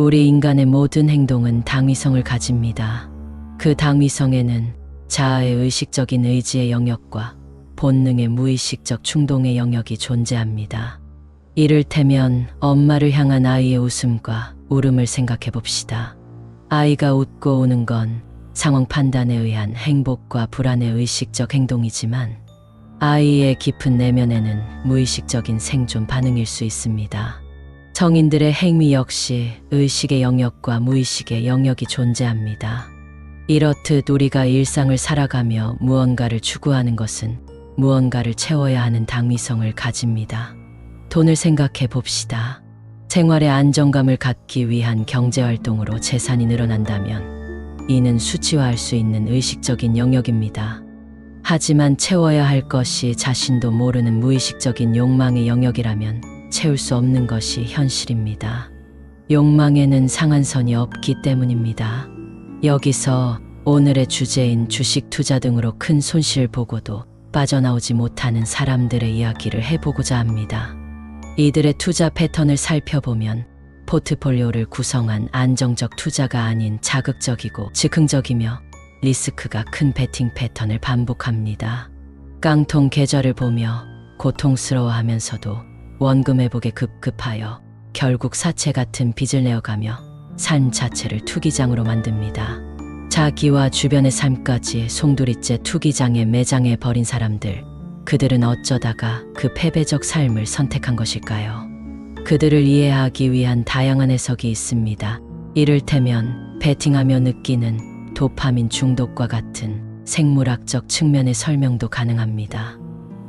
우리 인간의 모든 행동은 당위성을 가집니다. 그 당위성에는 자아의 의식적인 의지의 영역과 본능의 무의식적 충동의 영역이 존재합니다. 이를테면 엄마를 향한 아이의 웃음과 울음을 생각해 봅시다. 아이가 웃고 우는 건 상황 판단에 의한 행복과 불안의 의식적 행동이지만 아이의 깊은 내면에는 무의식적인 생존 반응일 수 있습니다. 성인들의 행위 역시 의식의 영역과 무의식의 영역이 존재합니다. 이렇듯 우리가 일상을 살아가며 무언가를 추구하는 것은 무언가를 채워야 하는 당위성을 가집니다. 돈을 생각해 봅시다. 생활의 안정감을 갖기 위한 경제활동으로 재산이 늘어난다면 이는 수치화할 수 있는 의식적인 영역입니다. 하지만 채워야 할 것이 자신도 모르는 무의식적인 욕망의 영역이라면 채울 수 없는 것이 현실입니다. 욕망에는 상한선이 없기 때문입니다. 여기서 오늘의 주제인 주식 투자 등으로 큰 손실 보고도 빠져나오지 못하는 사람들의 이야기를 해보고자 합니다. 이들의 투자 패턴을 살펴보면 포트폴리오를 구성한 안정적 투자가 아닌 자극적이고 즉흥적이며 리스크가 큰 베팅 패턴을 반복합니다. 깡통 계좌를 보며 고통스러워하면서도 원금 회복에 급급하여 결국 사채 같은 빚을 내어가며 삶 자체를 투기장으로 만듭니다. 자기와 주변의 삶까지 송두리째 투기장에 매장해 버린 사람들, 그들은 어쩌다가 그 패배적 삶을 선택한 것일까요? 그들을 이해하기 위한 다양한 해석이 있습니다. 이를테면 베팅하며 느끼는 도파민 중독과 같은 생물학적 측면의 설명도 가능합니다.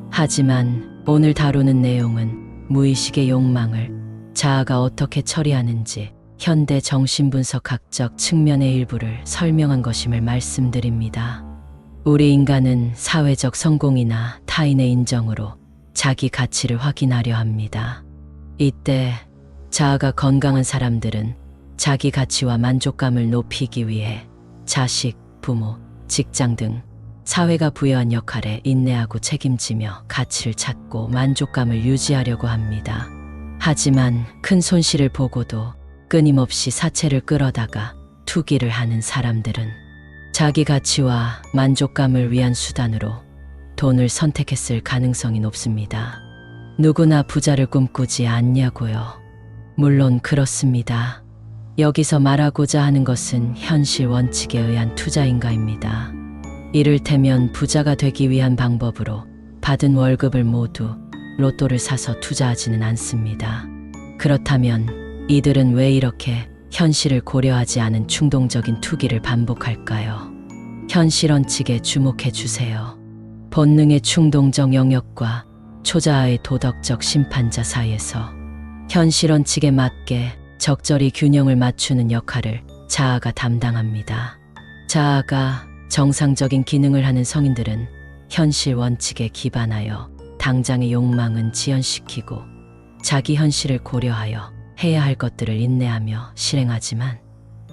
하지만 오늘 다루는 내용은 무의식의 욕망을 자아가 어떻게 처리하는지 현대 정신분석학적 측면의 일부를 설명한 것임을 말씀드립니다. 우리 인간은 사회적 성공이나 타인의 인정으로 자기 가치를 확인하려 합니다. 이때 자아가 건강한 사람들은 자기 가치와 만족감을 높이기 위해 자식, 부모, 직장 등 사회가 부여한 역할에 인내하고 책임지며 가치를 찾고 만족감을 유지하려고 합니다. 하지만 큰 손실을 보고도 끊임없이 사채를 끌어다가 투기를 하는 사람들은 자기 가치와 만족감을 위한 수단으로 돈을 선택했을 가능성이 높습니다. 누구나 부자를 꿈꾸지 않냐고요. 물론 그렇습니다. 여기서 말하고자 하는 것은 현실 원칙에 의한 투자인가입니다. 이를테면 부자가 되기 위한 방법으로 받은 월급을 모두 로또를 사서 투자하지는 않습니다. 그렇다면 이들은 왜 이렇게 현실을 고려하지 않은 충동적인 투기를 반복할까요? 현실 원칙에 주목해 주세요. 본능의 충동적 영역과 초자아의 도덕적 심판자 사이에서 현실 원칙에 맞게 적절히 균형을 맞추는 역할을 자아가 담당합니다. 자아가 정상적인 기능을 하는 성인들은 현실 원칙에 기반하여 당장의 욕망은 지연시키고 자기 현실을 고려하여 해야 할 것들을 인내하며 실행하지만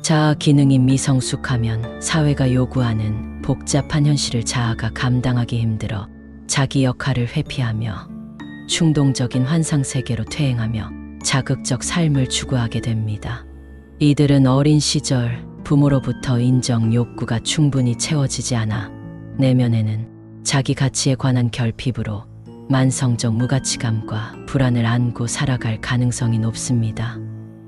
자아 기능이 미성숙하면 사회가 요구하는 복잡한 현실을 자아가 감당하기 힘들어 자기 역할을 회피하며 충동적인 환상 세계로 퇴행하며 자극적 삶을 추구하게 됩니다. 이들은 어린 시절 부모로부터 인정 욕구가 충분히 채워지지 않아 내면에는 자기 가치에 관한 결핍으로 만성적 무가치감과 불안을 안고 살아갈 가능성이 높습니다.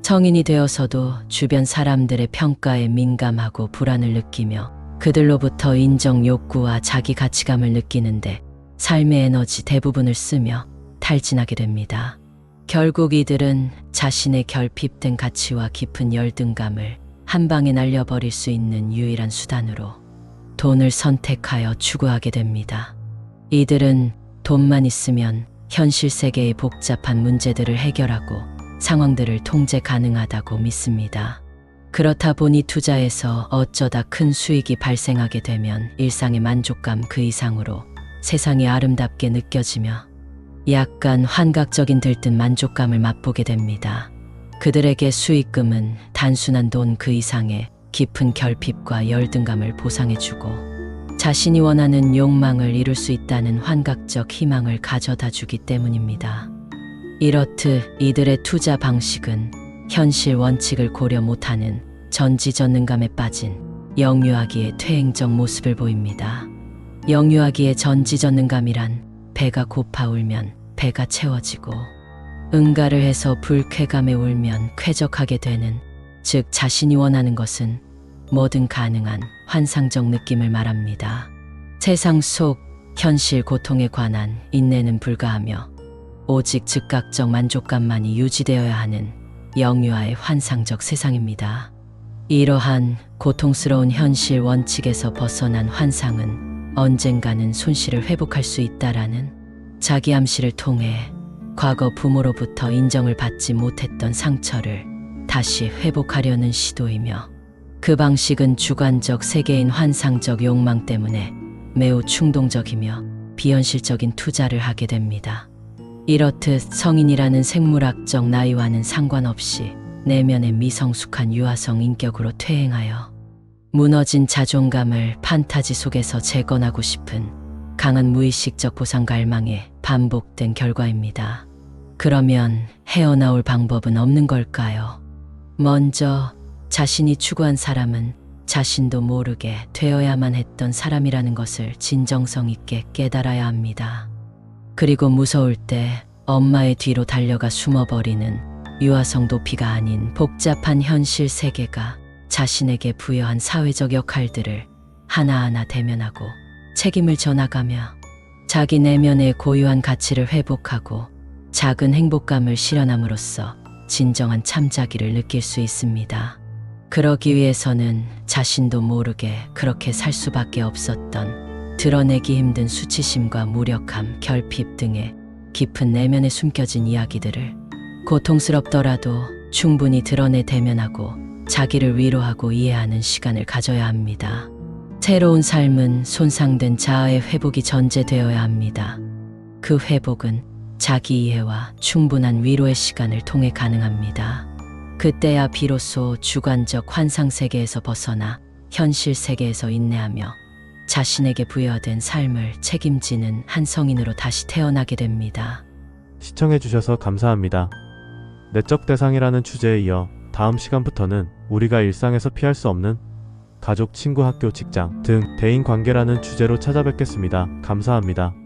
성인이 되어서도 주변 사람들의 평가에 민감하고 불안을 느끼며 그들로부터 인정 욕구와 자기 가치감을 느끼는데 삶의 에너지 대부분을 쓰며 탈진하게 됩니다. 결국 이들은 자신의 결핍된 가치와 깊은 열등감을 한 방에 날려버릴 수 있는 유일한 수단으로 돈을 선택하여 추구하게 됩니다. 이들은 돈만 있으면 현실 세계의 복잡한 문제들을 해결하고 상황들을 통제 가능하다고 믿습니다. 그렇다 보니 투자에서 어쩌다 큰 수익이 발생하게 되면 일상의 만족감 그 이상으로 세상이 아름답게 느껴지며 약간 환각적인 들뜬 만족감을 맛보게 됩니다. 그들에게 수익금은 단순한 돈 그 이상의 깊은 결핍과 열등감을 보상해주고 자신이 원하는 욕망을 이룰 수 있다는 환각적 희망을 가져다 주기 때문입니다. 이렇듯 이들의 투자 방식은 현실 원칙을 고려 못하는 전지전능감에 빠진 영유아기의 퇴행적 모습을 보입니다. 영유아기의 전지전능감이란 배가 고파 울면 배가 채워지고 응가를 해서 불쾌감에 울면 쾌적하게 되는 즉 자신이 원하는 것은 뭐든 가능한 환상적 느낌을 말합니다. 세상 속 현실 고통에 관한 인내는 불가하며 오직 즉각적 만족감만이 유지되어야 하는 영유아의 환상적 세상입니다. 이러한 고통스러운 현실 원칙에서 벗어난 환상은 언젠가는 손실을 회복할 수 있다라는 자기 암시를 통해 과거 부모로부터 인정을 받지 못했던 상처를 다시 회복하려는 시도이며 그 방식은 주관적 세계인 환상적 욕망 때문에 매우 충동적이며 비현실적인 투자를 하게 됩니다. 이렇듯 성인이라는 생물학적 나이와는 상관없이 내면의 미성숙한 유아성 인격으로 퇴행하여 무너진 자존감을 판타지 속에서 재건하고 싶은 강한 무의식적 보상 갈망에 반복된 결과입니다. 그러면 헤어나올 방법은 없는 걸까요? 먼저 자신이 추구한 사람은 자신도 모르게 되어야만 했던 사람이라는 것을 진정성 있게 깨달아야 합니다. 그리고 무서울 때 엄마의 뒤로 달려가 숨어버리는 유아성 도피가 아닌 복잡한 현실 세계가 자신에게 부여한 사회적 역할들을 하나하나 대면하고 책임을 져나가며 자기 내면의 고유한 가치를 회복하고 작은 행복감을 실현함으로써 진정한 참자기를 느낄 수 있습니다. 그러기 위해서는 자신도 모르게 그렇게 살 수밖에 없었던 드러내기 힘든 수치심과 무력함, 결핍 등의 깊은 내면에 숨겨진 이야기들을 고통스럽더라도 충분히 드러내 대면하고 자기를 위로하고 이해하는 시간을 가져야 합니다. 새로운 삶은 손상된 자아의 회복이 전제되어야 합니다. 그 회복은 자기 이해와 충분한 위로의 시간을 통해 가능합니다. 그때야 비로소 주관적 환상 세계에서 벗어나 현실 세계에서 인내하며 자신에게 부여된 삶을 책임지는 한 성인으로 다시 태어나게 됩니다. 시청해주셔서 감사합니다. 내적 대상이라는 주제에 이어 다음 시간부터는 우리가 일상에서 피할 수 없는 가족, 친구, 학교, 직장 등 대인 관계라는 주제로 찾아뵙겠습니다. 감사합니다.